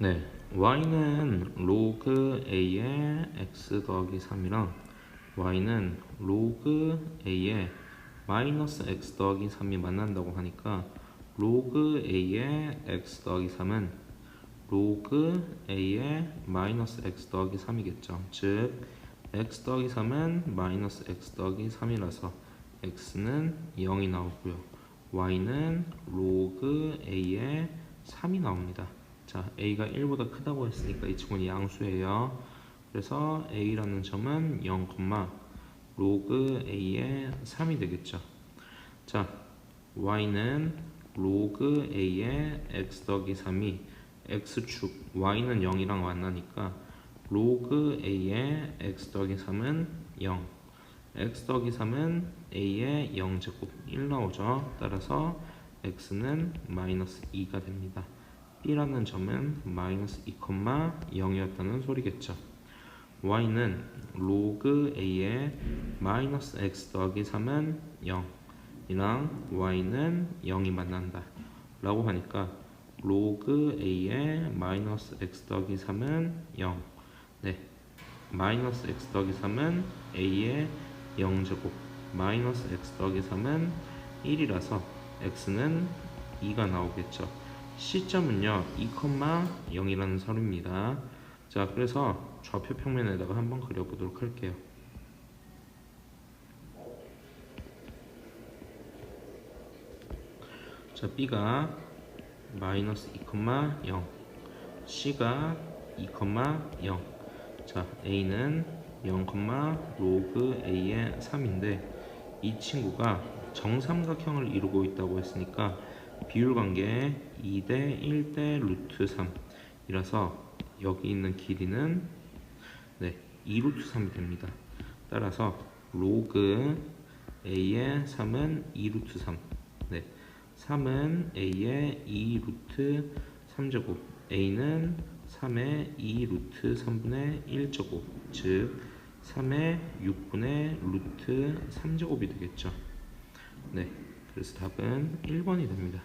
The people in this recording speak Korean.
네, y는 로그 a의 x 더하기 3이랑 y는 로그 a의 마이너스 x 더하기 3이 만난다고 하니까 로그 a의 x 더하기 3은 로그 a의 마이너스 x 더하기 3이겠죠. 즉 x 더하기 3은 마이너스 x 더하기 3이라서 x는 0이 나오고요. y는 로그 a의 3이 나옵니다. 자, a가 1보다 크다고 했으니까 이 친구는 양수예요. 그래서 a라는 점은 0, 로그 a의 3이 되겠죠. 자, y는 로그 a의 x 더하기 3이 x축 y는 0이랑 만나니까 로그 a의 x 더하기 3은 0 x 더하기 3은 a의 0제곱 1 나오죠. 따라서 x는 마이너스 2가 됩니다. B라는 점은 마이너스 2,0이었다는 소리겠죠. y는 로그 a의 마이너스 x 더하기 3은 0 이랑 y는 0이 만난다 라고 하니까 로그 a의 마이너스 x 더하기 3은 0 네, 마이너스 x 더하기 3은 a의 0제곱 마이너스 x 더하기 3은 1이라서 x는 2가 나오겠죠 시점은요 2,0이라는 설입니다. 자 그래서 좌표 평면에다가 한번 그려보도록 할게요. 자 b가 마이너스 2,0 c가 2,0 자 a는 0, 로그 a의 3인데 이 친구가 정삼각형을 이루고 있다고 했으니까 비율 관계 2대 1대 루트 3 이라서 여기 있는 길이는 네, 2루트 3이 됩니다. 따라서 로그 a의 3은 2루트 3 네, 3은 a의 2루트 3제곱 a는 3의 2루트 3분의 1제곱 즉 3의 6분의 루트 3제곱이 되겠죠. 네, 그래서 답은 1번이 됩니다.